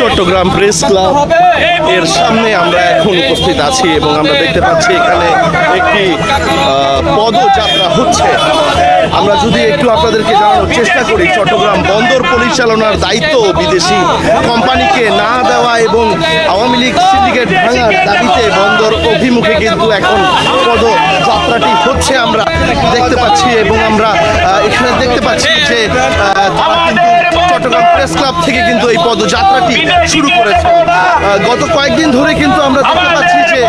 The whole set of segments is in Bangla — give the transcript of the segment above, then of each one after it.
চট্টগ্রাম প্রেস ক্লাব এর সামনে আমরা এখন উপস্থিত আছি এবং আমরা দেখতে পাচ্ছি এখানে একটি পদযাত্রা হচ্ছে। আমরা যদি একটু আপনাদেরকে জানানোর চেষ্টা করি, চট্টগ্রাম বন্দর পরিচালনার দায়িত্ব বিদেশি কোম্পানিকে না দেওয়া এবং আওয়ামী লীগ সিন্ডিকেট ভাঙার দাবিতে বন্দর অভিমুখে কিন্তু এখন পদযাত্রাটি হচ্ছে। আমরা দেখতে পাচ্ছি এবং আমরা এখানে দেখতে পাচ্ছি যে প্রেস ক্লাব থেকে কিন্তু এই পদযাত্রাটি শুরু করেছে। গত কয়েকদিন ধরে কিন্তু আমরা দেখতে পাচ্ছি যে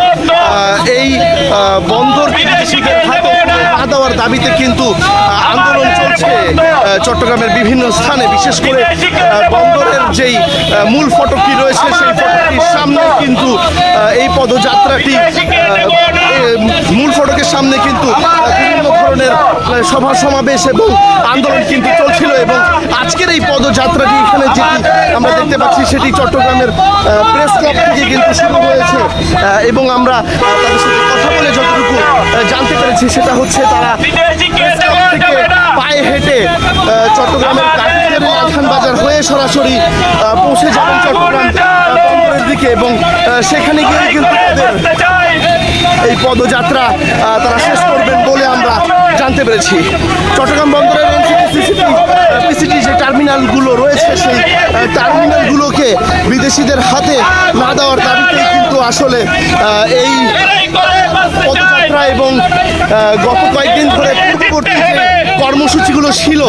এই বন্দর দেওয়ার দাবিতে কিন্তু আন্দোলন চলছে। চট্টগ্রামের বিভিন্ন স্থানে, বিশেষ করে বন্দরের যেই মূল ফটকটি রয়েছে, সেই ফটকটির সামনে কিন্তু এই পদযাত্রাটি মূল ফটকের সামনে কিন্তু বিভিন্ন ধরনের সভা সমাবেশ এবং আন্দোলন কিন্তু চলছিল এবং আজকের এই পদযাত্রাটি এখানে যেটি আমরা দেখতে পাচ্ছি, সেটি চট্টগ্রামের প্রেস ক্লাব থেকে কিন্তু শুরু হয়েছে এবং আমরা তাদের সাথে কথা বলে যতটুকু জানতে পেরেছি, সেটা হচ্ছে তারা প্রেস ক্লাব থেকে পায়ে হেঁটে চট্টগ্রামের বাজার হয়ে সরাসরি পৌঁছে যাবেন চট্টগ্রাম বন্দরের দিকে এবং সেখানে গিয়ে কিন্তু এই পদযাত্রা তারা শেষ করবেন বলে আমরা জানতে পেরেছি। চট্টগ্রাম বন্দরের পিসিটি যে টার্মিনালগুলো রয়েছে, সেই টার্মিনালগুলোকে বিদেশিদের হাতে না দেওয়ার দাবিতেই কিন্তু আসলে এই পদযাত্রা এবং গত কয়েকদিন ধরে পূর্ববর্তী কর্মসূচিগুলো ছিল,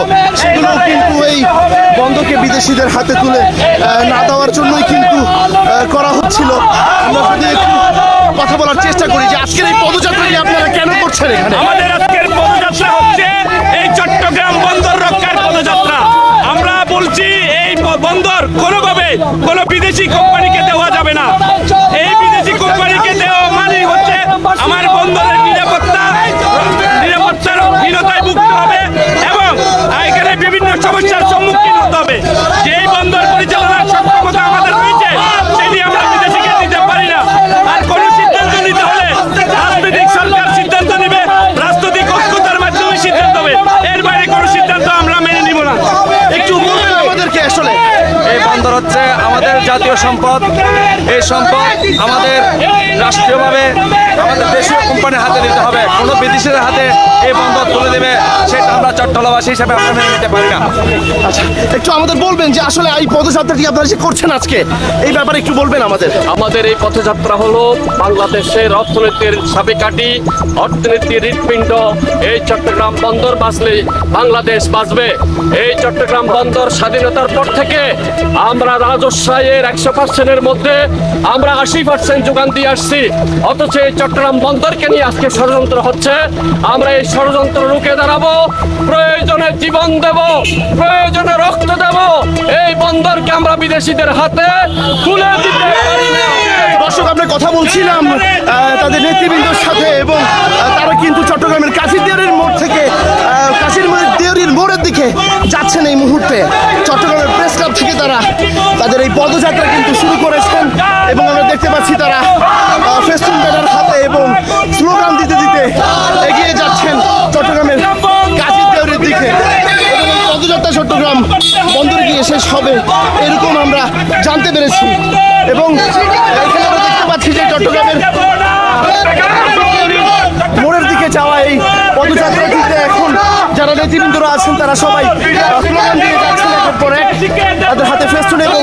সেগুলো কিন্তু এই বন্ধকে বিদেশিদের হাতে তুলে না দেওয়ার জন্যই কিন্তু করা হচ্ছিল। আমরা যদি একটু কথা বলার চেষ্টা করি যে আজকের এই পদযাত্রাটি আপনারা কেন করছেন এখানে? আমাদের আজকের পদযাত্রা হচ্ছে এই চট্টগ্রাম বন্দর রক্ষার পদযাত্রা। আমরা বলছি, এই বন্দর কোনোভাবে কোনো বিদেশি কোম্পানিকে জাতীয় সম্পদ। এই সম্পদ আমাদের রাষ্ট্রীয়ভাবে আমাদের দেশীয় কোম্পানির হাতে দিতে হবে। কোনো বিদেশিদের হাতে এই বন্দর তুলে দেবে, সেটা চট্টলাবাসী হিসেবে আমরা মেনে নিতে পারি না। আচ্ছা একটু আমাদের বলবেন যে আসলে এই পদযাত্রাটি আপনারা যে করছেন আজকে? এই ব্যাপারে একটু বলবেন আমাদের। আমাদের এই পথযাত্রা হলো বাংলাদেশের অর্থনীতির সাবিকাঠি অর্থনীতির হৃৎপিণ্ড। এই চট্টগ্রাম বন্দর বাঁচলে বাংলাদেশ বাঁচবে। এই চট্টগ্রাম বন্দর স্বাধীনতার পর থেকে আমরা রাজস্ব আয়ের একশো পার্সেন্টের মধ্যে আমরা আশি পার্সেন্ট যোগান দিয়ে আসছি। অথচ এই চট্টগ্রাম বন্দরকে নিয়ে আজকে ষড়যন্ত্র হচ্ছে। আমরা এই ষড়যন্ত্র রুখে দাঁড়াবো। প্রয়োজনে জীবন দেব, প্রয়োজনে রক্ত দেব। এই বন্দরকে আমরা বিদেশিদের হাতে তুলে দিতে দর্শক, আমরা কথা বলছিলাম তাদের নেতৃবৃন্দের সাথে এবং তারা কিন্তু চট্টগ্রামের কাশি দেওয়ারির মোড় থেকে কাশির মোড়ের মোড়ের দিকে যাচ্ছেন এই মুহূর্তে। চট্টগ্রামের প্রেস ক্লাব থেকে তারা তাদের এই পদযাত্রা কিন্তু শুরু করেছেন এবং আমরা দেখতে পাচ্ছি তারা ফেস্টুন ব্যানার চট্টগ্রাম বন্দরে গিয়ে শেষ হবে, এরকম আমরা জানতে পেরেছি। এবং এখানে আমরা দেখতে পাচ্ছি যে চট্টগ্রামের মোড়ের দিকে যাওয়া এই পদযাত্রাটিতে এখন যারা নেতৃবৃন্দরা আছেন, তারা সবাই স্লোগান দিয়ে যাচ্ছেন একের পরে তাদের হাতে ফেস্টুন এবং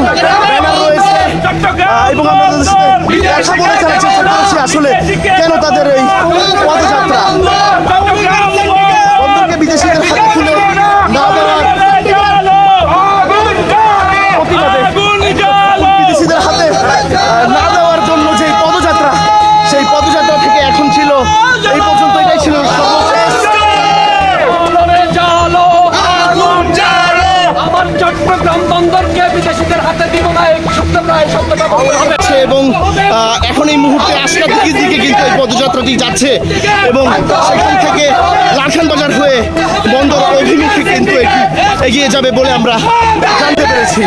সেই পদযাত্রা থেকে এখন ছিল এই পর্যন্ত এটাই ছিল সর্বশেষ। আগুনে জ্বালো, আগুন জ্বালো। আমার চট্টগ্রাম বন্দরকে বিদেশিদের হাতে দিব না এই শব্দটা শব্দটা বলতে এবং এখন এই মুহূর্তে আজকার দিকে দিকে কিন্তু এই পদযাত্রাটি যাচ্ছে এবং সেখান থেকে লালখান বাজার হয়ে বন্দর অভিমুখে কিন্তু এটি এগিয়ে যাবে বলে আমরা জানতে পেরেছি।